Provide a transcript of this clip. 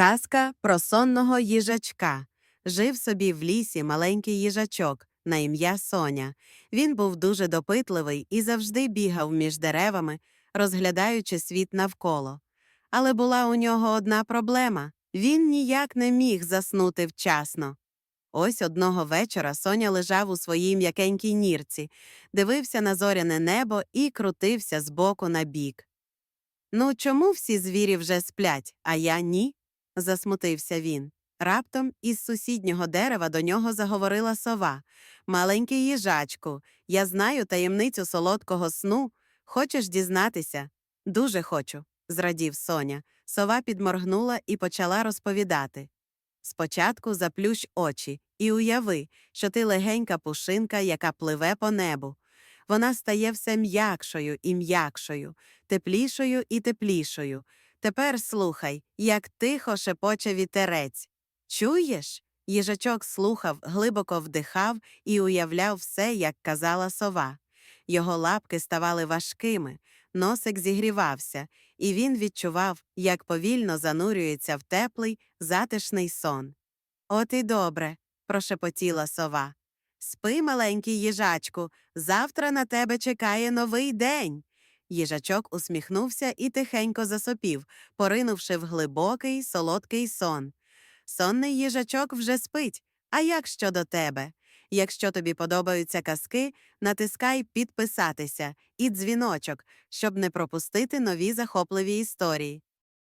Казка про сонного їжачка. Жив собі в лісі маленький їжачок на ім'я Соня. Він був дуже допитливий і завжди бігав між деревами, розглядаючи світ навколо. Але була у нього одна проблема він ніяк не міг заснути вчасно. Ось одного вечора Соня лежав у своїй м'якенькій нірці, дивився на зоряне небо і крутився з боку на бік. Ну, чому всі звірі вже сплять, а я ні? Засмутився він. Раптом із сусіднього дерева до нього заговорила сова. Маленький їжачку, я знаю таємницю солодкого сну. Хочеш дізнатися? Дуже хочу, зрадів Соня. Сова підморгнула і почала розповідати. Спочатку заплющ очі і уяви, що ти легенька пушинка, яка пливе по небу. Вона стає все м'якшою і м'якшою, теплішою і теплішою. Тепер слухай, як тихо шепоче вітерець. Чуєш? Їжачок слухав, глибоко вдихав і уявляв все, як казала сова. Його лапки ставали важкими, носик зігрівався, і він відчував, як повільно занурюється в теплий, затишний сон. От і добре, прошепотіла сова. Спи, маленький їжачку, завтра на тебе чекає новий день. Їжачок усміхнувся і тихенько засопів, поринувши в глибокий, солодкий сон. Сонний їжачок вже спить. А як щодо тебе? Якщо тобі подобаються казки, натискай підписатися і дзвіночок, щоб не пропустити нові захопливі історії.